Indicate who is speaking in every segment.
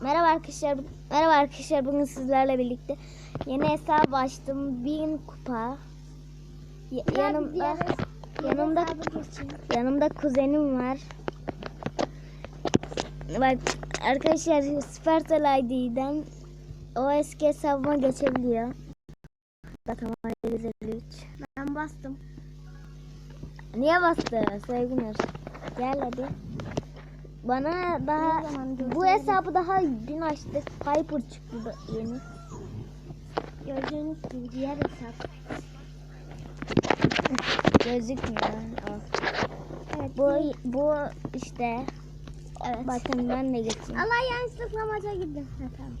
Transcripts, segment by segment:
Speaker 1: Merhaba arkadaşlar. Merhaba arkadaşlar. Bugün sizlerle birlikte yeni hesap açtım. 1000 kupa. Ya- yanımda yanımda yanımda kuzenim var. Bak arkadaşlar Spartal ID'den o eski hesabıma geçebiliyor. 153.
Speaker 2: Ben bastım.
Speaker 1: Niye bastı Sevginur? Gel hadi. Bana daha bu hesabı daha dün açtık. Piper çıktı da yeni.
Speaker 2: Gördüğünüz gibi diğer hesap.
Speaker 1: Gözükmüyor. Al.
Speaker 2: Evet.
Speaker 1: Bu bu işte.
Speaker 2: Evet.
Speaker 1: Bakın ben de geçeyim.
Speaker 2: Allah yanlışlıkla maça girdim. Ha, tamam.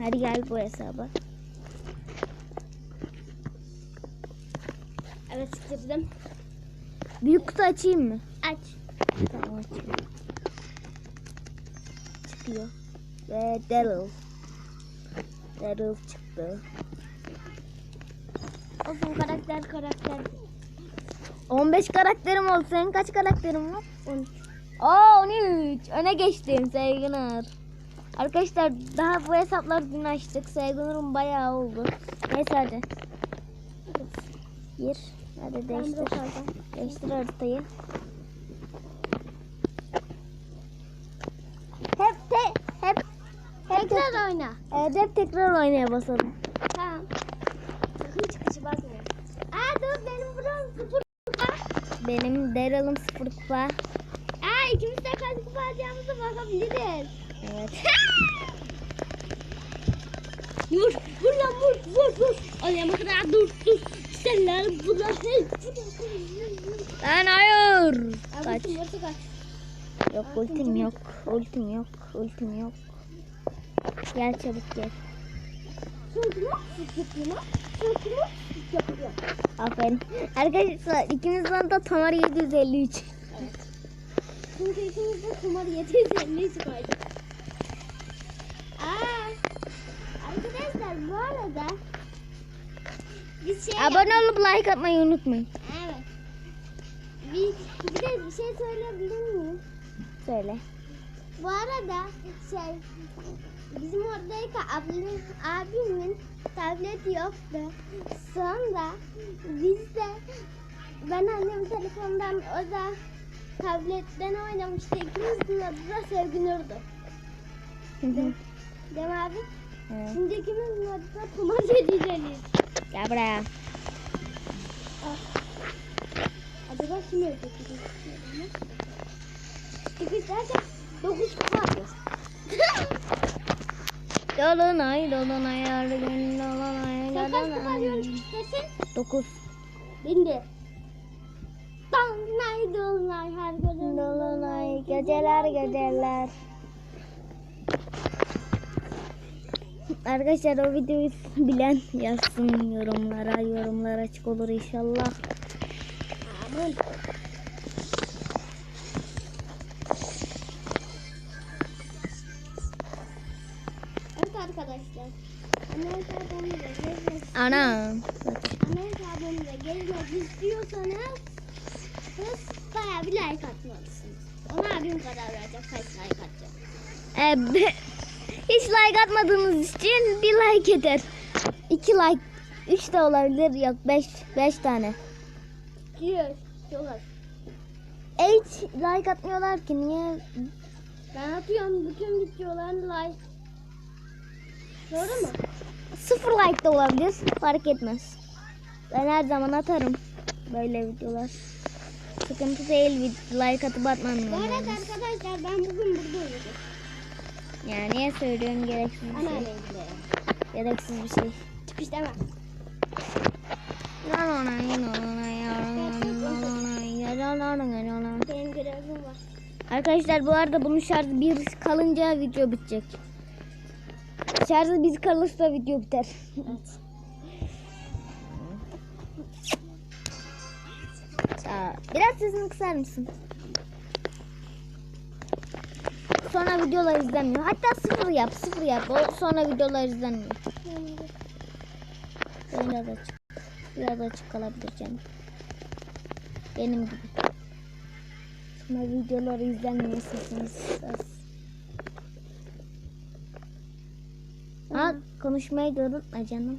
Speaker 1: Hadi gel bu hesaba.
Speaker 2: Evet girdim.
Speaker 1: Büyük kutu açayım mı?
Speaker 2: Aç.
Speaker 1: Tamam. Çıkıyor. Ve Daryl. Daryl çıktı.
Speaker 2: Olsun karakter karakter.
Speaker 1: 15 karakterim oldu. Senin kaç karakterin var?
Speaker 2: 13.
Speaker 1: Aa 13. Öne geçtim Sevginur. Arkadaşlar daha bu hesapları dün açtık. Sevginur'un bayağı oldu. Neyse hadi. Gir. Hadi değiştir. Değiştir haritayı. Hep te, hep hep
Speaker 2: Tekrar oyna.
Speaker 1: Evet, hep tekrar oynaya basalım.
Speaker 2: Tamam. Aa dur benim buram sıfır kupa.
Speaker 1: Benim Daryl'ım sıfır kupa.
Speaker 2: Aa ikimiz de kaç kupa alacağımızı bakabiliriz.
Speaker 1: Evet.
Speaker 2: Vur, vur lan vur, vur, vur. Oraya kadar dur, dur. Senler bunlar hey.
Speaker 1: Lan hayır.
Speaker 2: Kaç.
Speaker 1: Kaç. Yok ultim yok. Ultim yok. Ultim yok. Gel çabuk gel. Aferin. Arkadaşlar ikimizden de Tamar 753.
Speaker 2: Çünkü ikimiz de kumar 750 koyduk. Aa, arkadaşlar bu arada biz şey
Speaker 1: Abone olup like atmayı unutmayın.
Speaker 2: Evet. Bir, bir de bir şey söyleyebilir miyim?
Speaker 1: Söyle.
Speaker 2: Bu arada şey bizim oradayken abim, abimin tableti yoktu. Sonra biz de ben annem telefondan o da tabletten oynamıştı. İkimizin adı da Sevginur'du. Değil mi abi?
Speaker 1: Evet.
Speaker 2: Şimdi ikimizin adı da Tomar Yedizeliyiz.
Speaker 1: Gel buraya.
Speaker 2: Acaba kim ölecek? Çıkış derken 9 kupa
Speaker 1: Dolunay, dolunay, yargın, dolunay,
Speaker 2: Sen kaç kupa
Speaker 1: dolunay.
Speaker 2: desin?
Speaker 1: 9.
Speaker 2: Bindi. Dolunay dolunay her gece
Speaker 1: Dolunay, geceler geceler. Arkadaşlar o videoyu bilen yazsın yorumlara. Yorumlar açık olur inşallah.
Speaker 2: Aman. Arkadaşlar. Ana hesabımıza gezmek,
Speaker 1: Ana.
Speaker 2: ana hesabımıza gezmek istiyorsanız siz bayağı bir like atmalısınız. Ona abim karar verecek kaç like atacak.
Speaker 1: Ee, be- hiç like atmadığınız için bir like yeter. 2 like. 3 de olabilir. Yok 5 5 tane.
Speaker 2: Çok az.
Speaker 1: E, hiç like atmıyorlar ki niye?
Speaker 2: Ben atıyorum bütün videolarını like. Doğru mu?
Speaker 1: Sıfır like de olabilir. Fark etmez. Ben her zaman atarım böyle videolar. Sıkıntı değil like atıp atmam
Speaker 2: Bu arada arkadaşlar ben bugün burada olacağım.
Speaker 1: Yani niye söylüyorsun gereksiz bir şey.
Speaker 2: Anneannemle.
Speaker 1: Gereksiz bir şey.
Speaker 2: Görevim var.
Speaker 1: Arkadaşlar bu arada bunun şarjı bir kalınca video bitecek. Şarjı bir kalırsa video biter.
Speaker 2: Evet.
Speaker 1: Biraz sesini kısar mısın? Sonra videolar izlenmiyor. Hatta sıfır yap, sıfır yap. O sonra videolar izlenmiyor. Biraz açık. Biraz açık kalabilir canım. Benim gibi. Sonra videoları izlenmiyor sesimiz. az. Ha, konuşmayı da unutma canım.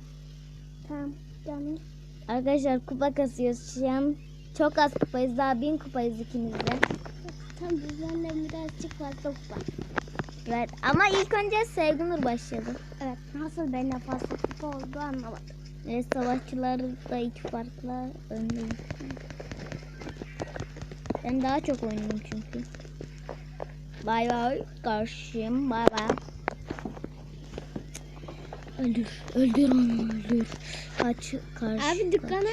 Speaker 2: Tamam canım.
Speaker 1: Arkadaşlar kupa kasıyoruz şu an. Çok az kupayız. Daha bin kupayız ikimiz de.
Speaker 2: Tam bizden birazcık fazla kupa.
Speaker 1: Evet. Ama ilk önce Sevgunur başladı.
Speaker 2: Evet nasıl benimle fazla kupa oldu anlamadım.
Speaker 1: Ve savaşçılar da iki farklı öndeyim. Ben daha çok oynuyorum çünkü. Bay bay karşıyım. Bay bay. Öldür. Öldür onu öldür. Kaç karşı.
Speaker 2: Abi dükkana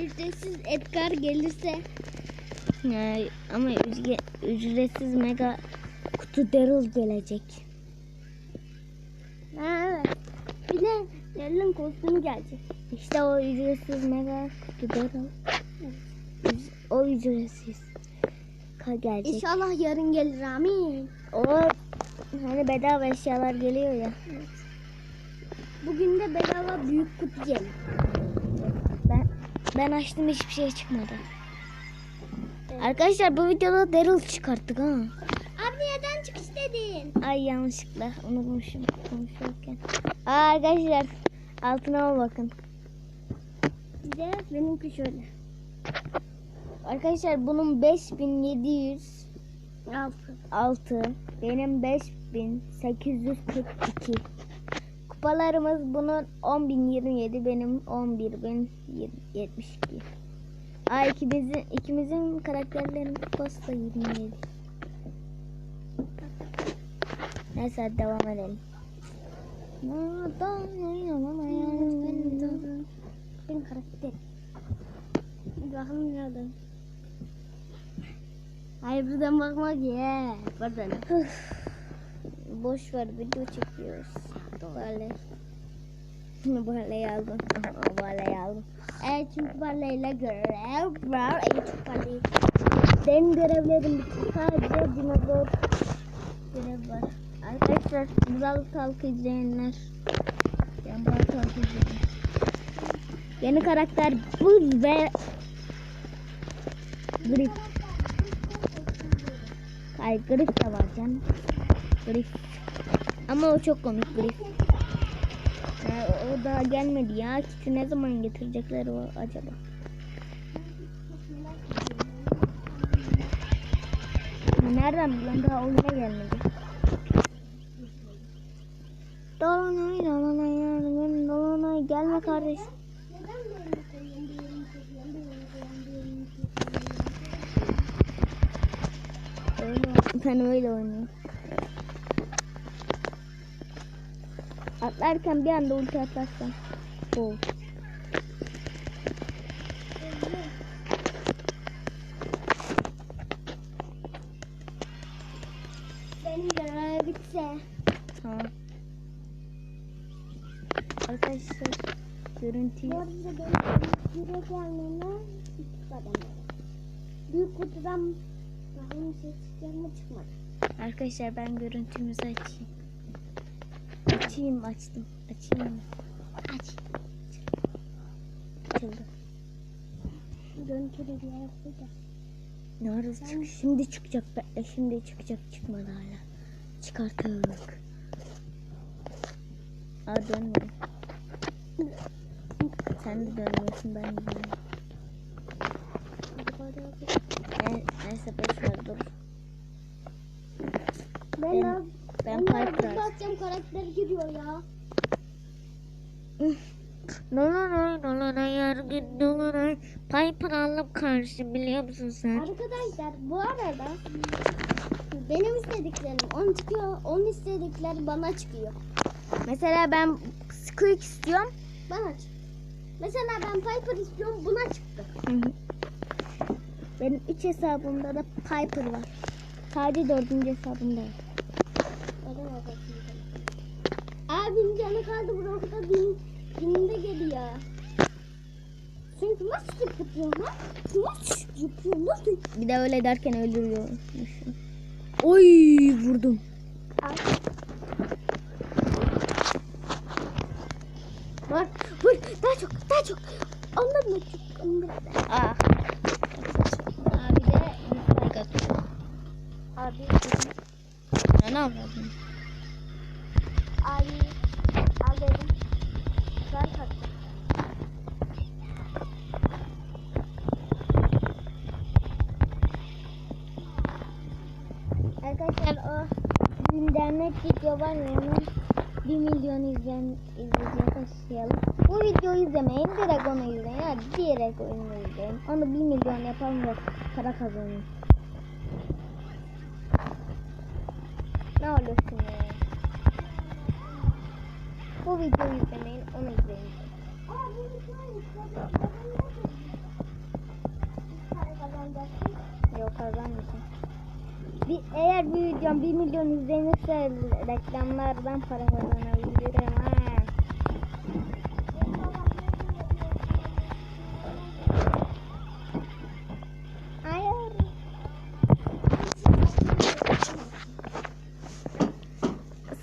Speaker 2: ücretsiz Edgar gelirse
Speaker 1: Ya, ama ücre- ücretsiz mega kutu Daryl gelecek.
Speaker 2: ha, evet. Bir de Daryl'ın kostümü gelecek.
Speaker 1: İşte o ücretsiz mega kutu Daryl. O ücretsiz. Ka gelecek.
Speaker 2: İnşallah yarın gelir amin.
Speaker 1: O hani bedava eşyalar geliyor ya.
Speaker 2: Bugün de bedava büyük kutu gelir.
Speaker 1: Ben ben açtım hiçbir şey çıkmadı. Arkadaşlar bu videoda Daryl çıkarttık ha.
Speaker 2: Abi neden çıkış dedin?
Speaker 1: Ay yanlışlıkla unutmuşum konuşurken. Aa, arkadaşlar altına bakın.
Speaker 2: Bir de benimki şöyle.
Speaker 1: Arkadaşlar bunun 5700
Speaker 2: Altı.
Speaker 1: 6 benim 5842 kupalarımız bunun 10.027 benim 11.072 Aa ikimizin, ikimizin karakterlerinin kupası da 27 Neyse hadi devam edelim
Speaker 2: Benim karakter. Bakalım nerede? Hayır buradan bakmak ya. Buradan.
Speaker 1: Boş ver video çekiyoruz Böyle Böyle aldım Böyle aldım
Speaker 2: Evet çünkü parlayla görev var. Evet çünkü parlayla.
Speaker 1: Benim görevlerim. Sadece dinozor görev var. Arkadaşlar Brawl Talk izleyenler. Ben Brawl Talk izledim. Yeni karakter Buz ve Grip. Hayır Grip de var canım. Grip. Ama o çok komik Grip. Ya, o daha gelmedi ya. Kiti ne zaman getirecekler o acaba? Nereden biliyorum daha oyuna gelmedi. Dolunay dolunay yardım dolunay gelme kardeş. Öyle. Ben öyle oynuyorum. Atlarken bir anda ulti atlarsam. Oh.
Speaker 2: Benim görev bitse.
Speaker 1: Arkadaşlar görüntüyü
Speaker 2: Bu arada benim direkt gelmeme iki. Büyük kutudan çıkmadı.
Speaker 1: Arkadaşlar ben görüntümüzü açayım. Açayım açtım. Açayım.
Speaker 2: Aç.
Speaker 1: Açıldı.
Speaker 2: Görüntülü bir yer burada.
Speaker 1: Ne arası çık? Şimdi çıkacak. Bekle şimdi çıkacak. Çıkmadı hala. Çıkarttık. Aa dönmüyor. Sen de dönmüyorsun ben de dönmüyorum. Ne, neyse boş ver dur.
Speaker 2: Ben,
Speaker 1: Ben-
Speaker 2: ben,
Speaker 1: ben
Speaker 2: ben
Speaker 1: Piper.
Speaker 2: basacağım karakter giriyor ya.
Speaker 1: No no no no no no yargın no no no Piper aldım karşı biliyor musun sen?
Speaker 2: Arkadaşlar bu arada benim istediklerim onun çıkıyor, onun istedikleri bana çıkıyor.
Speaker 1: Mesela ben Squeak istiyorum.
Speaker 2: Bana çıktı. Mesela ben Piper istiyorum buna çıktı.
Speaker 1: Hı hı. Benim 3 hesabımda da Piper var. Sadece dördüncü hesabımda var.
Speaker 2: Abim canı kaldı burada bin, binde geliyor. Çünkü nasıl yapıyor lan? Nasıl yapıyor? Nasıl?
Speaker 1: Bir de öyle derken öldürüyormuşum. Oy vurdum.
Speaker 2: Al.
Speaker 1: Var.
Speaker 2: Vur daha çok daha çok. Ondan da çok.
Speaker 1: Aa. Abi de dislike atıyor. Ben almadım.
Speaker 2: Ay. Al dedim. Güzel tatlı.
Speaker 1: Arkadaşlar o ya onun 1 milyon izlen izleyiciye taşıyalım. Bu videoyu izlemeyin direkt onu izleyin. Hadi direkt onu izleyin. Onu 1 milyon yapalım da para kazanın. Ne olursun ya. Bu videoyu izlemeyin onu izleyin. Yok kazanmayacağım. Bir, eğer bir videom 1 milyon izlenirse reklamlardan para kazanabilirim ha. Hayır.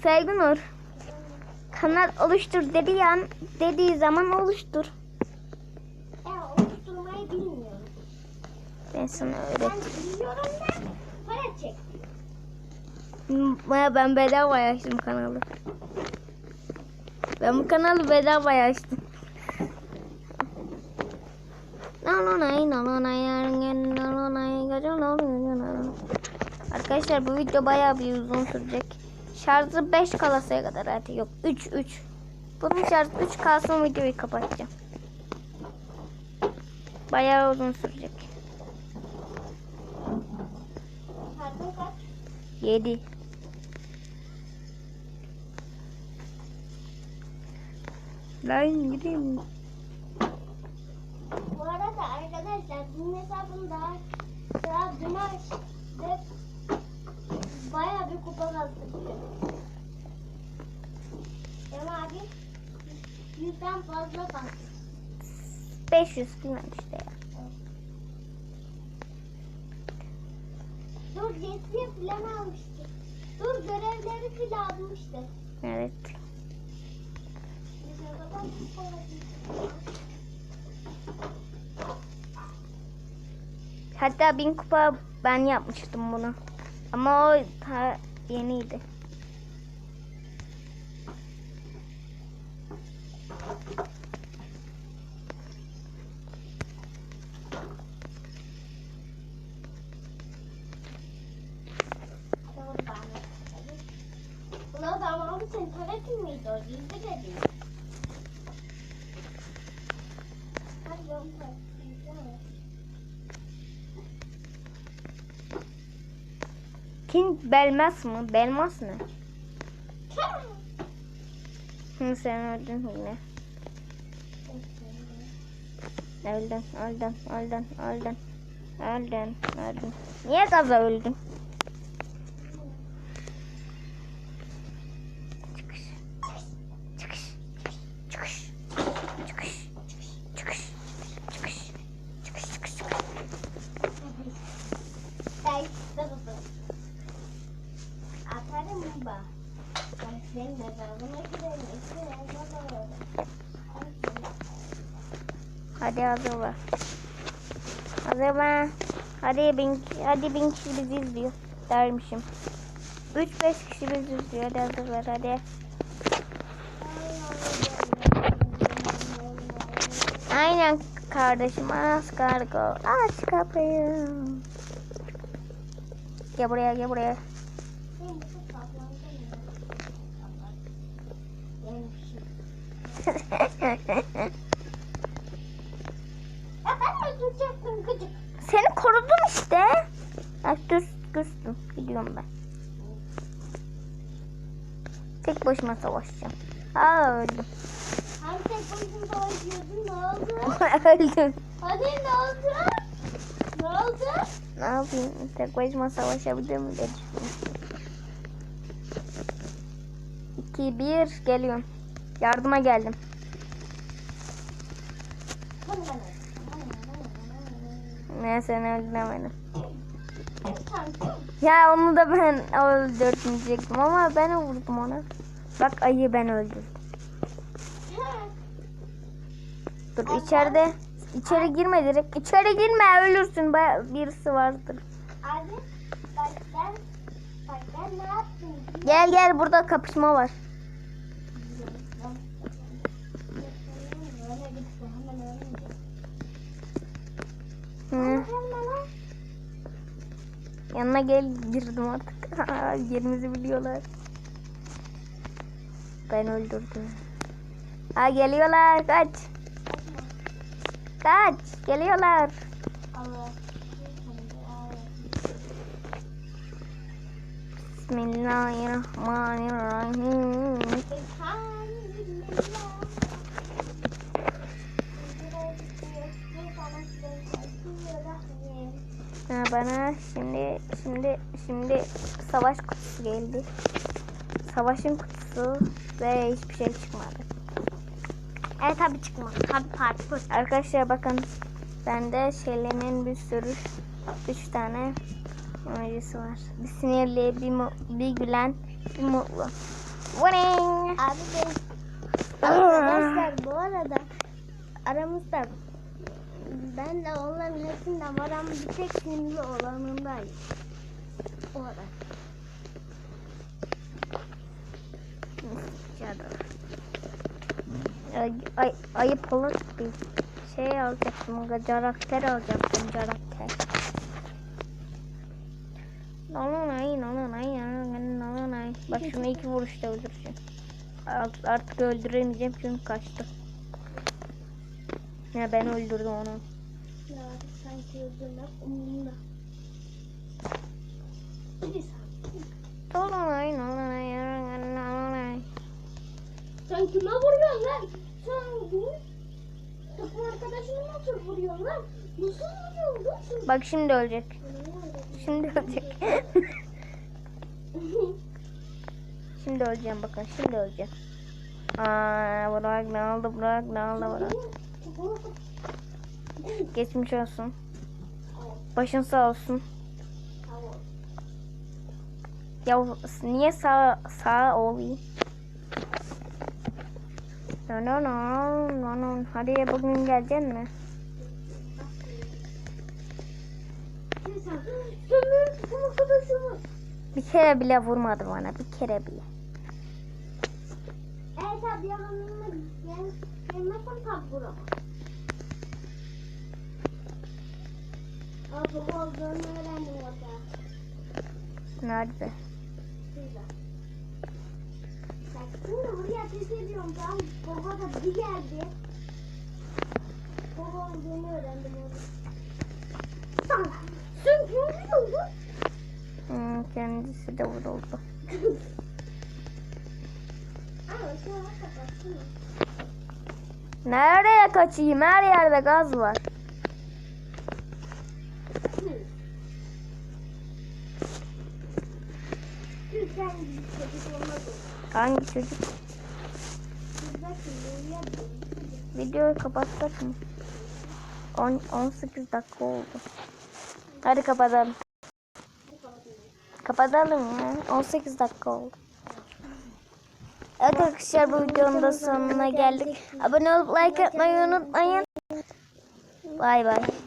Speaker 1: Sevgi Nur. Kanal oluştur dediği an dediği zaman oluştur.
Speaker 2: Ya oluşturmayı bilmiyorum.
Speaker 1: Ben sana
Speaker 2: Ben
Speaker 1: öğret.
Speaker 2: biliyorum da para çek.
Speaker 1: Baya ben bedava açtım kanalı. Ben bu kanalı bedava açtım. Arkadaşlar bu video bayağı bir uzun sürecek. Şarjı 5 kalasaya kadar hadi yok 3 3. Bunun şarjı 3 kalsın videoyu kapatacağım. Bayağı uzun sürecek.
Speaker 2: Pardon kaç?
Speaker 1: 7. Lan gideyim.
Speaker 2: Bu arada arkadaşlar bunun hesabını daha açtık. Bayağı bir kupa kazandık. Ama abi yüzden fazla bastık.
Speaker 1: 500 falan işte
Speaker 2: yetiye falan almıştık. Dur görevleri falan almıştık.
Speaker 1: Evet. Hatta 1000 kupa ben yapmıştım bunu. Ama o ta yeniydi.
Speaker 2: Doğru bana. Ulan ama abi senin tuvaletin miydi o? Gizli de değil.
Speaker 1: King Belmas mı? Belmas ne? Hı, sen öldün yine. Öldün, öldün, öldün, öldün. Öldün, öldün. Niye gaza öldün? Çıkış. Çıkış. Çıkış. Çıkış. Çıkış. Çıkış. Çıkış, çıkış, çıkış.
Speaker 2: Mezarına giderim. İşte yazmadan öyle.
Speaker 1: Hadi hazır ver. Hazır ver. Hadi bin, hadi bin kişi bizi izliyor dermişim. 3-5 kişi bizi izliyor. Hadi hazır ver hadi. Aynen kardeşim az kargo. Aç kapıyı. Gel buraya gel buraya. Seni korudum işte. Bak düz küstüm. Gidiyorum ben. Tek başıma savaşacağım. Aa öldüm.
Speaker 2: Hani tek başına savaşıyordun ne oldu?
Speaker 1: öldüm.
Speaker 2: Hadi ne oldu? Ne oldu?
Speaker 1: Yapayım? Tek başıma savaşabilir miyim diye düşünüyorum. 2 1 geliyorum. Yardıma geldim.
Speaker 2: Bana.
Speaker 1: Ne.
Speaker 2: Tamam.
Speaker 1: Ya onu da ben öldürtmeyecektim ama ben vurdum ona. Bak ayı ben öldürdüm. Dur içeride içeri girme direkt. İçeri girme ölürsün. Baya birisi vardır.
Speaker 2: Abi bak ben bak Ben ne yaptım?
Speaker 1: Gel gel burada kapışma var. Hı. Yanına gel girdim artık. Yerimizi biliyorlar. Ben öldürdüm. Ha geliyorlar kaç. Kaç geliyorlar. Bismillahirrahmanirrahim. Bana şimdi şimdi şimdi savaş kutusu geldi. Savaşın kutusu ve hiçbir şey çıkmadı.
Speaker 2: Evet tabi çıkmaz. Tabi parkur.
Speaker 1: Arkadaşlar bakın bende şeylerin bir sürü üç tane emojisi var. Bir sinirli, bir, mu- bir gülen, bir mutlu. Winning!
Speaker 2: Abi de arkadaşlar bu arada aramızda ben de onların hepsinden var ama bir tek sinirli olanındayım. O kadar.
Speaker 1: Ay, ay, ayıp olur bir şey alacaktım. Karakter alacaktım. Karakter. Nananay, nananay, nananay. Bak şunu iki vuruşta. Art- Artık öldüremeyeceğim çünkü kaçtı. Ya ben öldürdüm onu.
Speaker 2: Ya sanki öldürmek umurumda. Sen kime vuruyorsun lan? Sen bu takım arkadaşını nasıl vuruyorsun lan? Nasıl vuruyorsun lan sen?
Speaker 1: Bak şimdi ölecek. Şimdi ölecek. şimdi öleceğim bakın şimdi öleceğim. Aa, bırak ne oldu bırak ne oldu bırak. Geçmiş olsun. Başın sağ olsun. Ya niye sağ sağ olayım? No no no no no. Hadi bugün geleceksin mi? Bir kere bile vurmadı bana bir kere bile.
Speaker 2: Evet abi yanımda gel, gelmezsen tabi vuramam. Abi olduğunu öğrendim orada.
Speaker 1: Nerede?
Speaker 2: Şimdi buraya ateş ediyorum tamam. Baba da bir geldi. Baba olduğunu öğrendim orada. Sana. Sen kim vuruyorsun?
Speaker 1: Hmm, kendisi de vuruldu.
Speaker 2: Ama an kapatsana.
Speaker 1: Nereye kaçayım? Her yerde gaz var.
Speaker 2: Çocuk olmaz o.
Speaker 1: Hangi çocuk? Videoyu kapatsak mı? On, 18 dakika oldu. Hadi kapatalım. Kapatalım ya. 18 dakika oldu. Evet arkadaşlar bu videonun da sonuna geldik. Abone olup like atmayı unutmayın. Bay bay.